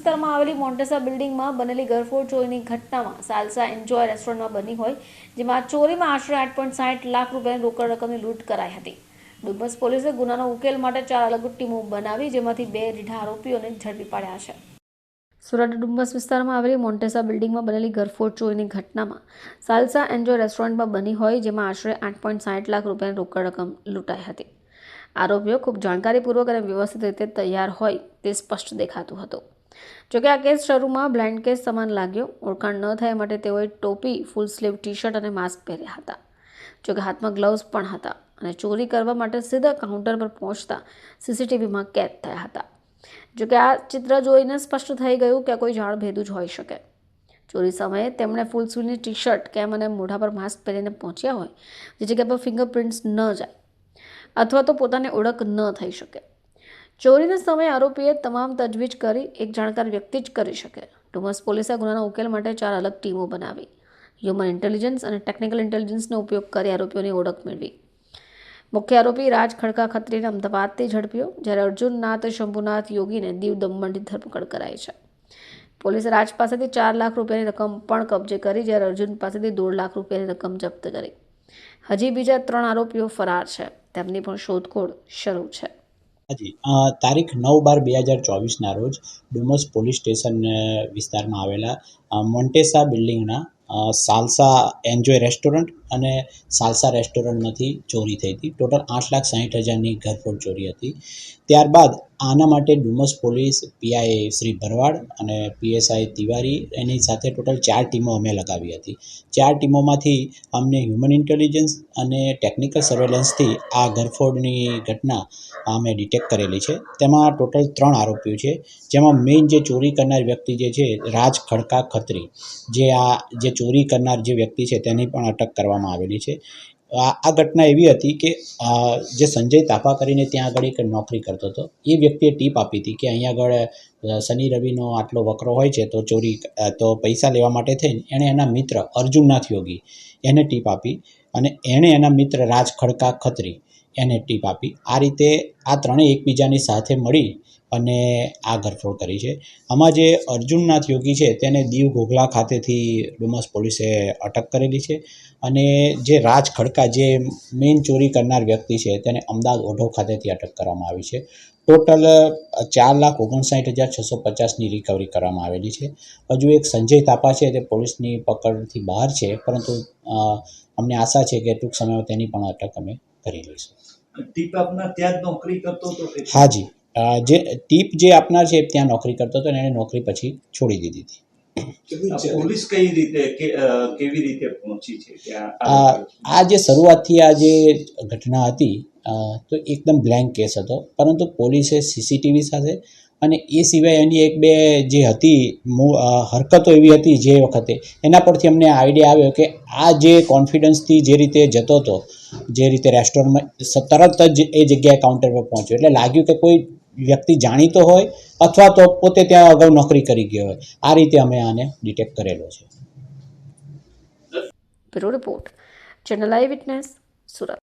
વિસ્તારમાં આવેલી મોન્ટેસા બિલ્ડિંગમાં બનેલી ગરફોડ ચોરીની ઘટનામાં સાલસા એન્જોય રેસ્ટોરન્ટમાં બની હોય, જેમાં ચોરીમાં આશરે આઠ પોઈન્ટ સાઠ લાખ રૂપિયાની રોકડ રકમની લૂંટ કરાઈ હતી. ડુમસ પોલીસે ગુનાનો ઉકેલ માટે ચાર અલગ ટીમો બનાવી, જેમાંથી બે રીઢા આરોપીઓને ઝડપી પાડ્યા છે. સુરત ડુમ્બસ વિસ્તારમાં આવેલી મોન્ટેસા બિલ્ડિંગમાં બનેલી ગરફોડ ચોરીની ઘટનામાં સાલસા એન્જોય રેસ્ટોરન્ટમાં બની હોય, જેમાં આશરે આઠ પોઈન્ટ સાઠ લાખ રૂપિયાની રોકડ રકમ લૂંટાઈ હતી. આરોપીઓ ખૂબ જાણકારીપૂર્વક અને વ્યવસ્થિત રીતે તૈયાર હોય તે સ્પષ્ટ દેખાતું હતું. જોકે આ કેસ શરૂમાં બ્લાઇન્ડ કેસ સમાન લાગ્યો. ઓળખાણ ન થાય માટે તેઓએ ટોપી, ફૂલ સ્લીવ ટી શર્ટ અને માસ્ક પહેર્યા હતા. જોકે હાથમાં ગ્લવ્સ પણ હતા અને ચોરી કરવા માટે સીધા કાઉન્ટર પર પહોંચતા સીસીટીવીમાં કેદ થયા હતા. જોકે આ ચિત્ર જોઈને સ્પષ્ટ થઈ ગયું કે કોઈ જાણભેદું જ હોઈ શકે. ચોરી સમયે તેમણે ફૂલ સ્લીવની ટી શર્ટ કેમ અને મોઢા પર માસ્ક પહેરીને પહોંચ્યા હોય, જે જગ્યા પર ફિંગરપ્રિન્ટ્સ ન જાય, અથવા તો પોતાની ઓળખ ન થઈ શકે. ચોરીના સમયે આરોપીએ તમામ તજવીજ કરી, એક જાણકાર વ્યક્તિ જ કરી શકે. ડુમસ પોલીસે ગુનાના ઉકેલ માટે ચાર અલગ ટીમો બનાવી. હ્યુમન ઇન્ટેલિજન્સ અને ટેકનિકલ ઇન્ટેલિજન્સનો ઉપયોગ કરી આરોપીઓની ઓળખ મેળવી. મુખ્ય આરોપી રાજ ખડકા ખત્રીને અમદાવાદથી ઝડપ્યો, જ્યારે અર્જુનનાથ શંભુનાથ યોગીને દીવ દમણની ધરપકડ કરાઈ છે. પોલીસે રાજ પાસેથી ચાર લાખ રૂપિયાની રકમ પણ કબજે કરી, જ્યારે અર્જુન પાસેથી દોઢ લાખ રૂપિયાની રકમ જપ્ત કરી. હજી બીજા ત્રણ આરોપીઓ ફરાર છે. તેમની પણ શોધખોળ શરૂ છે. હાજી તારીખ નવ બાર બે હજાર ચોવીસના રોજ ડુમસ પોલીસ સ્ટેશન વિસ્તારમાં આવેલા મોન્ટેસા બિલ્ડિંગના સાલસા એન્જોય રેસ્ટોરન્ટ અને સાલસા રેસ્ટોરન્ટમાંથી ચોરી થઈ હતી. ટોટલ આઠ લાખ સાહીઠ હજારની ઘરફોડ ચોરી હતી. ત્યારબાદ આના માટે ડુમસ પોલીસ, પીઆઈ શ્રી ભરવાડ અને પીએસઆઈ તિવારી એની સાથે ટોટલ ચાર ટીમો અમે લગાવી હતી. ચાર ટીમોમાંથી અમને હ્યુમન ઇન્ટેલિજન્સ અને ટેકનિકલ સર્વેલન્સથી આ ઘરફોડની ઘટના અમે ડિટેક્ટ કરેલી છે. તેમાં ટોટલ ત્રણ આરોપીઓ છે, જેમાં મેઇન જે ચોરી કરનાર વ્યક્તિ જે છે, રાજ ખડકા ખત્રી, જે આ જે ચોરી કરનાર જે વ્યક્તિ છે, તેની પણ અટક કરવામાં આવેલી છે. આ ઘટના એવી હતી કે જે સંજય તાપા કરીને ત્યાં આગળ એક નોકરી કરતો હતો, એ વ્યક્તિએ ટીપ આપી હતી કે અહીંયા આગળ શનિ રવિનો આટલો વકરો હોય છે તો ચોરી તો પૈસા લેવા માટે થઈને એણે એના મિત્ર અર્જુનનાથ યોગી એને ટીપ આપી અને એણે એના મિત્ર રાજ ખડકા ખત્રી. એને ટીપ આપી. આ રીતે આ ત્રણેય એકબીજાની સાથે મળી અને આ ઘરફોડ કરી છે. આમાં જે અર્જુનનાથ યોગી છે તેને દીવ ઘોઘલા ખાતેથી ડુમસ પોલીસે અટક કરેલી છે અને જે રાજ ખડકા જે મેઇન ચોરી કરનાર વ્યક્તિ છે તેને અમદાવાદ ઓઢો ખાતેથી અટક કરવામાં આવી છે. ટોટલ ચાર લાખ ઓગણસાઠ હજાર છસો પચાસની રિકવરી કરવામાં આવેલી છે. હજુ એક સંજય તાપા છે તે પોલીસની પકડથી બહાર છે પરંતુ અમને આશા છે કે ટૂંક સમયમાં તેની પણ અટક અમે કરી લઈશું. ટીપ આપનાર ત્યાં જ નોકરી કરતો હતો હાજી. જે ટીપ જે આપનાર છે ત્યાં નોકરી કરતો હતો અને એણે નોકરી પછી છોડી દીધી હતી. પોલીસ કઈ રીતે કેવી રીતે પહોંચી છે? આ આ જે શરૂઆતથી આ જે ઘટના હતી તો એકદમ બ્લેન્ક કેસ હતો. પરંતુ પોલીસે સીસીટીવી સાથે અને એ સિવાય એની એક બે જે હતી હરકતો એવી હતી જે વખતે, એના પરથી અમને આઈડિયા આવ્યો કે આ જે કોન્ફિડન્સથી જે રીતે જતો હતો, જે રીતે રેસ્ટોરન્ટમાં તરત જ એ જગ્યાએ કાઉન્ટર પર પહોંચ્યો. એટલે લાગ્યું કે કોઈ વ્યક્તિ જાણીતો હોય અથવા તો પોતે ત્યાં અગાઉ નોકરી કરી ગયો હોય. આ રીતે અમે આને ડિટેક્ટ કરેલો છે. Report, channel Surat.